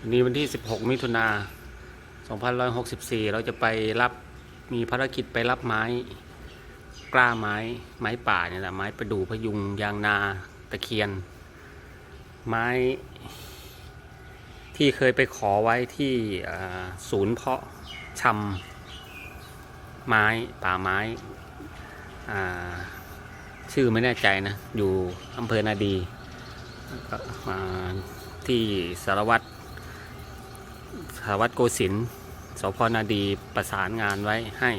วันนี้วันที่ 16 มิถุนา2564 เราจะไปรับมีภารกิจไปรับไม้ กล้าไม้ไม้ป่าเนี่ยแหละไม้ประดู่พยุงยางนาตะเคียน ไม้ที่เคยไปขอไว้ที่ศูนย์เพาะชำไม้ป่าไม้ชื่อไม่แน่ใจนะ อยู่อำเภอนาดีมาที่สารวัตร สารวัตรโกสินทร์สพนาดีประสานงานไว้ให้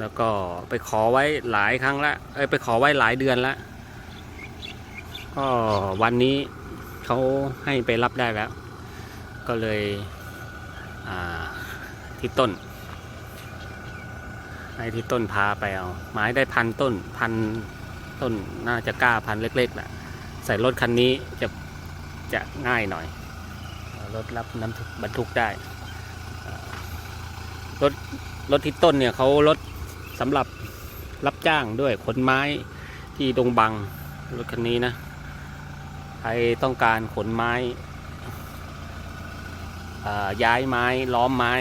แล้วก็ไปขอไว้หลายครั้งละเอ้ยไปขอไว้หลายเดือนละก็วันนี้เขาให้ไปรับได้แล้ว ก็เลยที่ต้นให้ที่ต้นพาไปเอาไม้ได้พันต้นพันต้นน่าจะกล้าพันเล็กๆแหละใส่รถคันนี้จะจะง่ายหน่อย รถรับน้ำทุกบรรทุกได้รถรถที่ต้นเนี่ยเขารถสำหรับรับจ้างด้วยขนไม้ที่ดงบังรถคันนี้นะใครต้องการขนไม้ย้ายไม้ล้อมไม้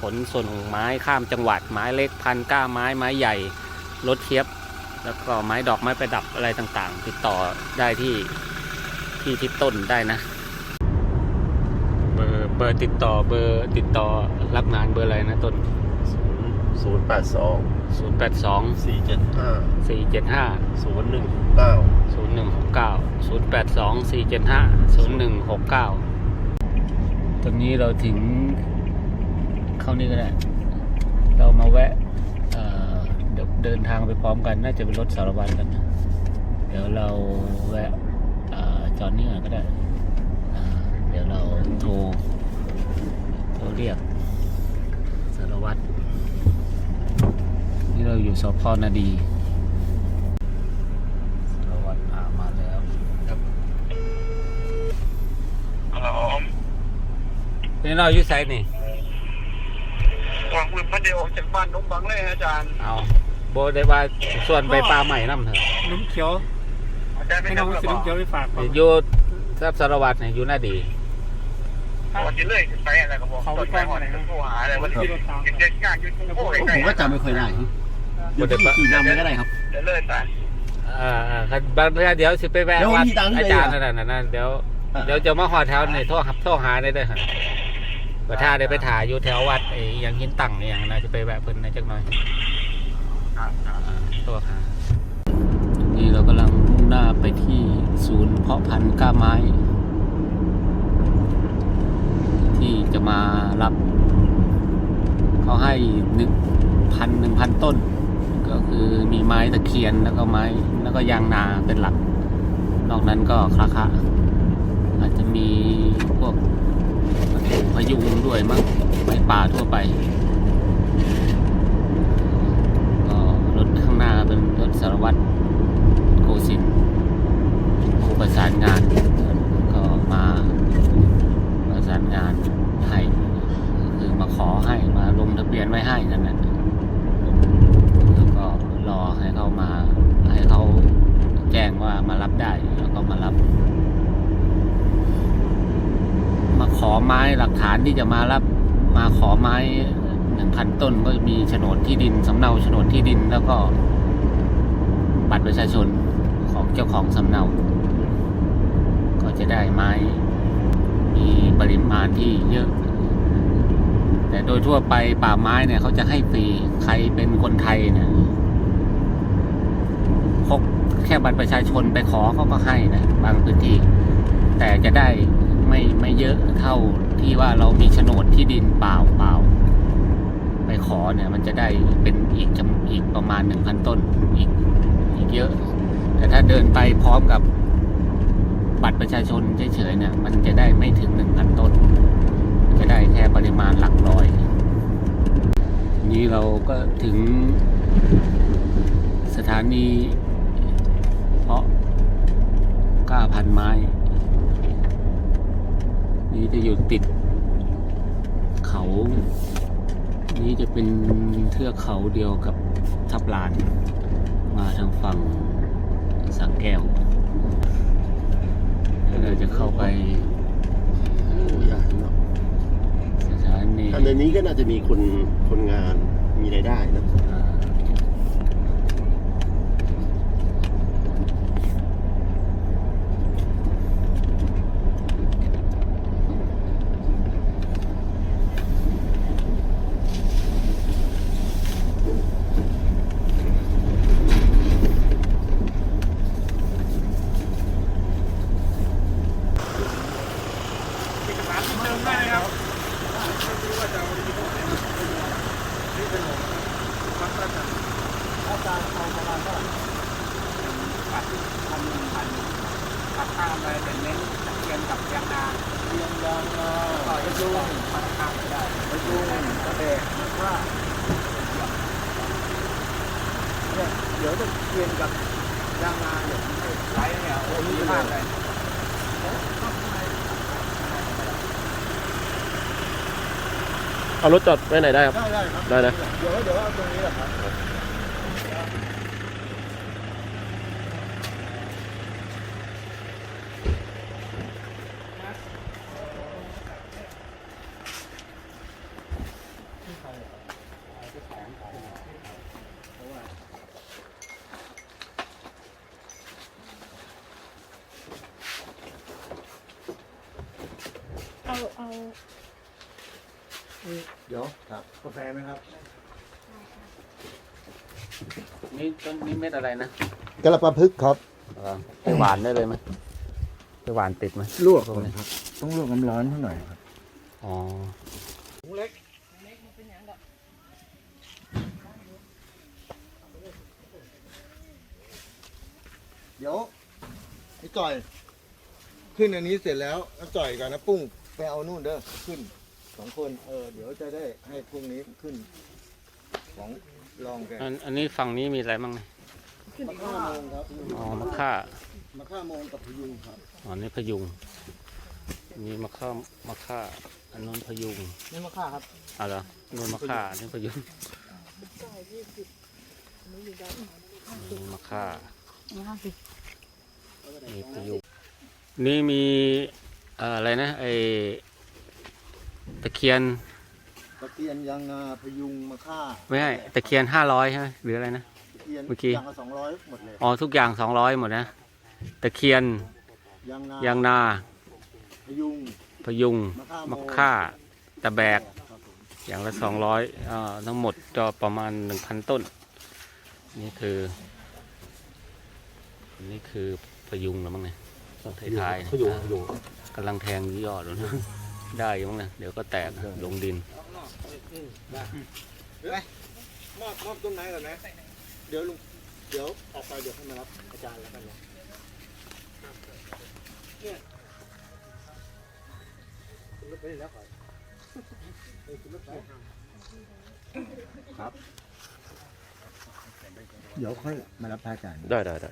ขนส่วนของไม้ข้ามจังหวัดไม้เล็กพันก้าไม้ไม้ใหญ่รถเทียบ แล้วก็ไม้ดอกไม้ประดับอะไรต่างๆ ติดต่อได้ที่ที่ทิศต้นได้นะ เบอร์เบอร์ติดต่อเบอร์ติดต่อรับงานเบอร์อะไรนะต้นศูนย์แปดสอง0 8 2สี่เจ็ดห้า4 7 5ศูนย์หนึ่งเก้า0 1 6 9 0 8 2 4 7 5 0 1 6 9ตอนนี้เราถึงเข้านี่ก็ได้ เรามาแวะเอ่อเดี๋ยวเดินทางไปพร้อมกัน น่าจะเป็นรถสารวัตรกันนะเดี๋ยวเราแวะเอ่อจอดนี่ก่อนก็ได้อ่าเดี๋ยวเราโทร โทรเรียกสารวัตรนี่เราอยู่สพนาดีสารวัตรอ่ามาแล้วฮัลโหลนี่เราอยู่ไซนี่วางมือพันเดียวออกจากบ้านน้องบังเลยอาจารย์เอาโบได้ว่าส่วนไปปลาใหม่น้ำเถอะน้ำเขียวอาจารย์ไม่ให้น้องทำหรซื้อน้ำเขียวอไปฝากเขาอยู่ทรัพย์สารวัตรเนี่ยอยู่หน้าดี วันที่เลยไปอะไรก็บอกต้นไม้หอดโทรหาอะไรวันที่เด็กๆงานอยู่ทุ่งโพใกล้ผมก็จำไม่ค่อยได้เดี๋ยวพี่ขี่นำไปก็ได้ครับเดี๋ยวเลยไปอ่าอ่าคันบางเรื่องเดี๋ยวสิไปแวะเดี๋ยววัดมีตังค์ให้อาจารย์เลยนั่อะนน่ะนั่นเดี๋ยวอ่าเดี๋ยวจะมาหอแถวในโทรหับโทรหาได้เลยฮะว่าถ้าได้ไปถ่ายอยู่แถววัดไอ้อยังหินตั้งอหย่างน่าจะไปแวะเพิ่นในจักหน่อยอ่าอ่าอ่าโทรหานี่เรากำลังมุ่งหน้าไปที่ศูนย์เพาะพันธุ์กล้าไม้ ที่ จะมารับเขาให้หนึ่งพันหนึ่งพันต้น ก็คือมีไม้ตะเคียนแล้วก็ไม้แล้วก็ยางนาเป็นหลัก นอกนั้นก็คละคะอาจจะมีพวกพยุงด้วยมั้งไม้ป่าทั่วไปก็รถข้างหน้าเป็นรถสารวัตรโกสินทร์ผู้ประสานงานก็มาประสานงานให้ก็คือมาขอให้มาลงทะเบียนไว้ให้นั่นแหละแล้วก็รอให้เขามาให้เขาแจ้งว่า มารับได้แล้วก็มารับ มาขอไม้หลักฐานที่จะมารับ มาขอไม้หนึ่งพันต้นก็มีโฉนดที่ดินสำเนาโฉนดที่ดินแล้วก็บัตรประชาชนของเจ้าของสำเนา ก็จะได้ไม้มีปริมาณที่เยอะ แต่โดยทั่วไปป่าไม้เนี่ยเขาจะให้ฟรีใครเป็นคนไทยเนี่ยพก แค่บัตรประชาชนไปขอเขาก็ให้นะบางพื้นที่ แต่จะได้ไม่ไม่เยอะเท่าที่ว่าเรามีโฉนดที่ดินเปล่าเปล่าไปขอเนี่ย มันจะได้เป็นอีกจำอีกประมาณหนึ่งพันต้นอีกอีกเยอะ แต่ถ้าเดินไปพร้อมกับบัตรประชาชนเฉยๆเนี่ย มันจะได้ไม่ถึงหนึ่งพันต้น จะได้แค่ปริมาณหลักร้อย นี้เราก็ถึงสถานี เพาะกล้าพันไม้ นี้จะอยู่ติด เขา นี้จะเป็นเทือกเขาเดียวกับทับลาน มาทางฝั่งสังแก้วแล้วเราจะเข้าไปอสถานีอันนี้ก็น่าจะมีคนคนงานมีรายได้นะ ว่าเนี่ยเดี๋ยวตะเกียงกับยางนาเนี่ยไหลเนี่ยโอ้ดีมากเลยเอารถจอดไว้ไหนได้ครับ ได้ได้ครับ ได้นะ เดี๋ยวเดี๋ยวเอาตรงนี้แหละครับ เอาเอาเดี๋ยวครับกาแฟไหมครับ นี่ต้นนี่เม็ดอะไรนะกระปะพึกครับเออไปหวานได้เลยไหมไปหวานติดไหมลวกก่อนครับ ต้องลวกน้ำร้อนเท่าหน่อยครับ อ๋อ เล็ก เดี๋ยวไอ้จ่อย ขึ้นอันนี้เสร็จแล้วแล้วจ่อยกับน้าปุ้งไปเอานู่นเด้อขึ้นสองคนเออเดี๋ยวจะได้ให้พรุ่งนี้ขึ้นของลองแกอันอันนี้ฝั่งนี้มีอะไรบ้างเนี่ยมะข่าโมงครับอ๋อมะค่ามะข่าโมงกับพยุงครับอ๋อนี่พยุงมีมะค่ามะค่าอันนู้นพยุงนี่มะข่าครับเอาเหรออันนู้นมะค่าอันนี้พยุงนี่มะค่า ห้าสิบนี่พยุงนี่มีเอ่ออะไรนะไอตะเคียนตะเกียนยางนาพยุงมะข่าไม่ใช่ตะเคียนห้าร้อยใช่ไหมหรืออะไรนะตะเกียนเมื่อกี้ยางละสองร้อยหมดเลยอ๋อทุกอย่างสองร้อยหมดนะตะเคียนยางนายางนาพยุงพยุงมะข่าโมมะค่าตะแบกครับผมอย่างละสองร้อยทั้งหมดก็ประมาณหนึ่งพันต้น นี่คืออันนี่ คือพยุงแล้วมั้งเนี่ยต้นท้ายๆพยุงอ่าพยุงกำลังแทงยอดแล้วนะ ได้อยังมั้งเนี่ยเดี๋ยวก็แตกลงดิน มอบมอบต้นไม้ก่อนนะเดี๋ยวลุงเดี๋ยวออกไปเดี๋ยวให้มารับอาจารย์แล้วกันนะเนี่ยขึ้นรถไปแล้วก่อนเออขึ้นรถไปครับเดี๋ยวค่อยมารับพระอาจารย์ได้ได้ได้